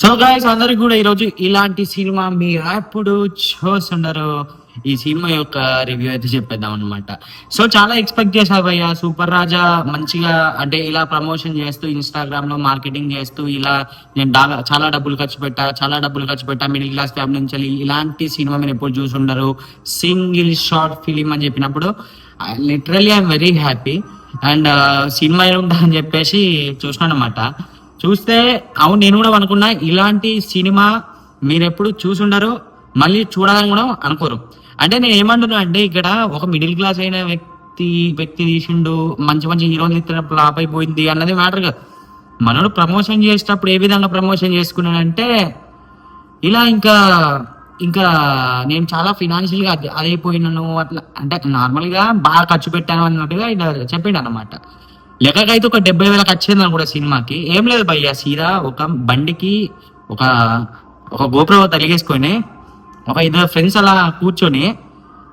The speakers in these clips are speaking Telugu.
సో గాయస్ అందరికి కూడా ఈరోజు ఇలాంటి సినిమా మీరు ఎప్పుడు చూస్తుండరు ఈ సినిమా యొక్క రివ్యూ అయితే చెప్పేద్దాం అనమాట సో చాలా ఎక్స్పెక్ట్ చేశారు భయ్య. సూపర్ రాజా మంచిగా అంటే ఇలా ప్రమోషన్ చేస్తూ ఇన్స్టాగ్రామ్లో మార్కెటింగ్ చేస్తూ ఇలా నేను చాలా డబ్బులు ఖర్చు పెట్టా చాలా డబ్బులు ఖర్చు పెట్టా మిడిల్ క్లాస్ ఫ్యామిలీ నుంచి వెళ్ళి ఇలాంటి సినిమా మీరు ఎప్పుడు చూసుండరు సింగిల్ షార్ట్ ఫిలిం అని చెప్పినప్పుడు literally I'm very happy and cinema ఉంటా అని చెప్పేసి చూసినాను అనమాట చూస్తే అవును నేను కూడా అనుకున్నా ఇలాంటి సినిమా మీరు ఎప్పుడు చూసుండరు మళ్ళీ చూడాలని కూడా అనుకోరు. అంటే నేను ఏమంటున్నా అంటే ఇక్కడ ఒక మిడిల్ క్లాస్ అయిన వ్యక్తి వ్యక్తి తీసిండు మంచి మంచి హీరోలు ఇస్తున్న ఫ్లాప్ అయిపోయింది అన్నది మ్యాటర్ కాదు. మనోడు ప్రమోషన్ చేసేటప్పుడు ఏ విధంగా ప్రమోషన్ చేసుకున్నాడంటే ఇలా ఇంకా ఇంకా నేను చాలా ఫినాన్షియల్గా అది- అదైపోయినాను అట్లా అంటే నార్మల్గా బాగా ఖర్చు పెట్టాను అన్నట్టుగా ఇలా చెప్పిండు అనమాట లెక్కకైతే ఒక డెబ్బై వేల ఖర్చు అయింది సినిమాకి. ఏం లేదు భయ్య సీదా ఒక బండికి ఒక ఒక గోపురం తలిగేసుకొని ఒక ఇద్దరు ఫ్రెండ్స్ అలా కూర్చొని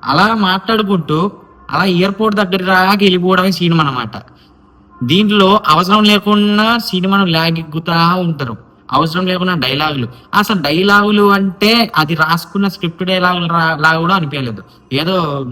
అలా మాట్లాడుకుంటూ అలా ఎయిర్పోర్ట్ దగ్గర రాకి వెళ్ళిపోవడమే సినిమా అన్నమాట. దీంట్లో అవసరం లేకుండా సినిమాను లాగిగ్గుతా ఉంటారు. అవసరం లేకుండా డైలాగులు అసలు డైలాగులు అంటే అది రాసుకున్న స్క్రిప్ట్ డైలాగులు రా- లాగా కూడా అనిపించలేదు. ఏదో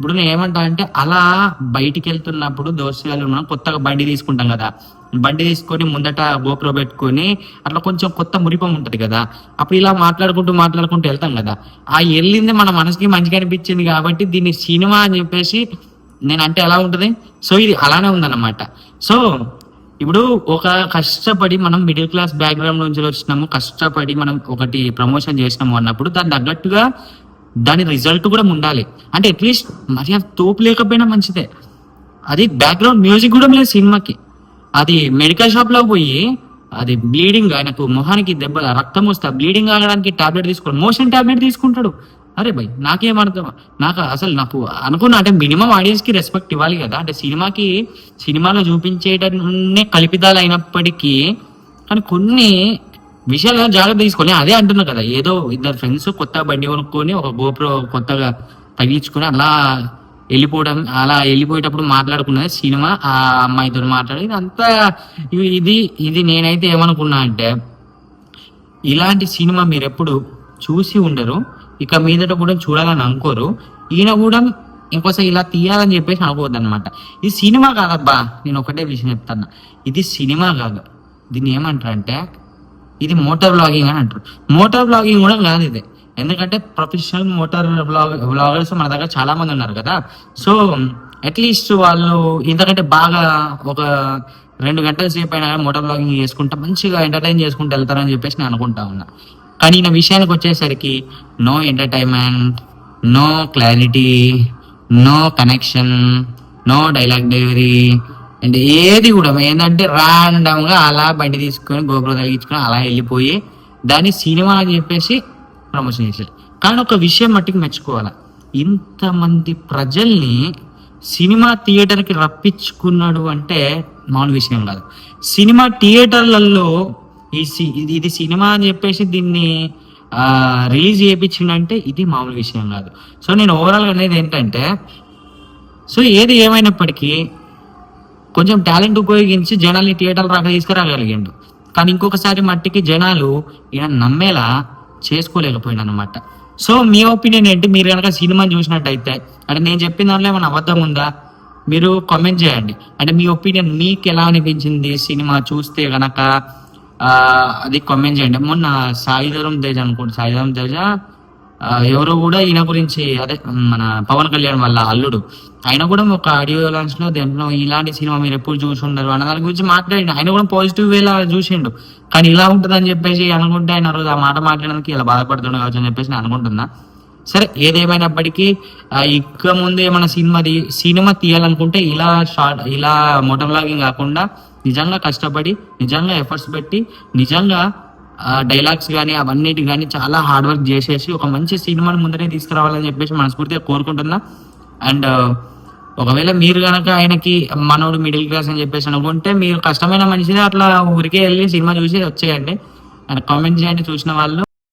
ఇప్పుడు నేను ఏమంటా అంటే అలా బయటికి వెళ్తున్నప్పుడు దోస్తులు మనం కొత్తగా బండి తీసుకుంటాం కదా. బండి తీసుకొని ముందట గోప్రో పెట్టుకొని అట్లా కొంచెం కొత్త మురిపం ఉంటుంది కదా. అప్పుడు ఇలా మాట్లాడుకుంటూ మాట్లాడుకుంటూ వెళ్తాం కదా. ఆ వెళ్ళింది మన మనసుకి మంచిగా అనిపించింది కాబట్టి దీన్ని సినిమా అని చెప్పేసి నేను అంటే ఎలా ఉంటుంది? సో ఇది అలానే ఉందన్నమాట. సో ఇప్పుడు ఒక కష్టపడి మనం మిడిల్ క్లాస్ బ్యాక్గ్రౌండ్ నుంచి వచ్చినాము కష్టపడి మనం ఒకటి ప్రమోషన్ చేసినాము అన్నప్పుడు దాని తగ్గట్టుగా దాని రిజల్ట్ కూడా ఉండాలి అంటే అట్లీస్ట్ మరి అంత తోపు లేకపోయినా మంచిదే. అది బ్యాక్గ్రౌండ్ మ్యూజిక్ కూడా లేదు సినిమాకి. అది మెడికల్ షాప్లో పోయి అది బ్లీడింగ్ ఆయనకు మొహానికి దెబ్బ రక్తం వస్తా బ్లీడింగ్ ఆగడానికి టాబ్లెట్ తీసుకోండి. మోషన్ టాబ్లెట్ తీసుకుంటాడు. అరే భయ్ నాకేం అర్థం? నాకు అసలు నాకు అనుకున్నా అంటే మినిమం ఆడియన్స్కి రెస్పెక్ట్ ఇవ్వాలి కదా. అంటే సినిమాకి సినిమాలో చూపించేటన్నే కల్పితాలు అయినప్పటికీ కానీ కొన్ని విషయాలు జాగ్రత్త తీసుకొని అదే అంటున్నా కదా ఏదో ఇద్దరు ఫ్రెండ్స్ కొత్త బండి కొనుక్కొని ఒక గోప్రో కొత్తగా తగిలించుకొని అలా వెళ్ళిపోవడం అలా వెళ్ళిపోయేటప్పుడు మాట్లాడుకున్నది సినిమా ఆ అమ్మాయితో మాట్లాడి ఇదంతా ఇది ఇది నేనైతే ఏమనుకున్నా అంటే ఇలాంటి సినిమా మీరు ఎప్పుడు చూసి ఉండరు. ఇక మీదట కూడా చూడాలని అనుకోరు. ఈయన కూడా ఇంకోసారి ఇలా తీయాలని చెప్పేసి అనుకోవద్దు అనమాట ఇది సినిమా కాదబ్బా నేను ఒకటే విషయం చెప్తాను ఇది సినిమా కాదు. దీన్ని ఏమంటారంటే ఇది మోటార్ బ్లాగింగ్ అని అంటారు. మోటార్ బ్లాగింగ్ కూడా కాదు ఇది. ఎందుకంటే ప్రొఫెషనల్ మోటార్ బ్లాగ్ బ్లాగర్స్ మన దగ్గర చాలా మంది ఉన్నారు కదా. సో అట్లీస్ట్ వాళ్ళు ఇంతకంటే బాగా ఒక రెండు గంటల సేపు అయినా మోటార్ బ్లాగింగ్ చేసుకుంటా మంచిగా ఎంటర్టైన్ చేసుకుంటూ వెళ్తారని చెప్పేసి నేను అనుకుంటా ఉన్నా. కానీ నా విషయానికి వచ్చేసరికి no entertainment no clarity no connection no dialogue delivery and ఏది కూడా ఏంటంటే random గా అలా బండి తీసుకొని గోపురం తగిలించుకొని అలా వెళ్ళిపోయి దాన్ని సినిమా అని చెప్పేసి ప్రమోషన్ చేశారు. కానీ ఒక విషయం మట్టికి మెచ్చుకోవాలి? ఇంతమంది ప్రజల్ని సినిమా థియేటర్కి రప్పించుకున్నాడు అంటే మామూలు విషయం కాదు. సినిమా థియేటర్లలో ఈ సి- ఇది ఇది సినిమా అని చెప్పేసి దీన్ని రిలీజ్ చేయించిందంటే ఇది మామూలు విషయం కాదు. సో నేను ఓవరాల్గా అనేది ఏంటంటే సో ఏది ఏమైనప్పటికీ కొంచెం టాలెంట్ ఉపయోగించి జనాల్ని థియేటర్ రాక తీసుకురాగలిగిండు. కానీ ఇంకొకసారి మట్టికి జనాలు ఈయన నమ్మేలా చేసుకోలేకపోయిండు అనమాట సో మీ ఒపీనియన్ ఏంటి? మీరు కనుక సినిమా చూసినట్టయితే అంటే నేను చెప్పిన దాంట్లో ఏమైనా అబద్ధం ఉందా? మీరు కామెంట్ చేయండి. అంటే మీ ఒపీనియన్ మీకు ఎలా అనిపించింది సినిమా చూస్తే కనుక అది కామెంట్ చేయండి. మొన్న సాయిధరం తేజ అనుకోండి. సాయిధరం తేజ ఎవరో కూడా ఈయన గురించి అదే మన పవన్ కళ్యాణ్ వాళ్ళ అల్లుడు ఆయన కూడా ఒక ఆడియో లాంచ్లో దేంట్లో ఇలాంటి సినిమా మీరు ఎప్పుడు చూసి ఉండరు అన్న దాని గురించి మాట్లాడి ఆయన కూడా పాజిటివ్ వేలా చూసిండు. కానీ ఇలా ఉంటుందని చెప్పేసి అనుకుంటే ఆయన రోజు ఆ మాట మాట్లాడడానికి ఇలా బాధపడుతుండే కావచ్చు అని చెప్పేసి నేను అనుకుంటున్నా. సరే ఏదేమైనప్పటికీ ఆ, ఇక ముందు ఏమైనా సినిమా తీ- సినిమా తీయాలనుకుంటే ఇలా షార్ట్ ఇలా మోటో బ్లాగింగ్ కాకుండా నిజంగా కష్టపడి నిజంగా ఎఫర్ట్స్ పెట్టి నిజంగా డైలాగ్స్ కానీ అవన్నిటి కానీ చాలా హార్డ్ వర్క్ చేసేసి ఒక మంచి సినిమాని ముందరే తీసుకురావాలని చెప్పేసి మనస్ఫూర్తిగా కోరుకుంటున్నా. అండ్ uh, ఒకవేళ మీరు కనుక ఆయనకి మనోడు మిడిల్ క్లాస్ అని చెప్పేసి అనుకుంటే మీరు కష్టమైన మనిషిని అట్లా ఊరికే వెళ్ళి సినిమా చూసి వచ్చేయండి. అండ్ కామెంట్ చేయండి చూసిన వాళ్ళు.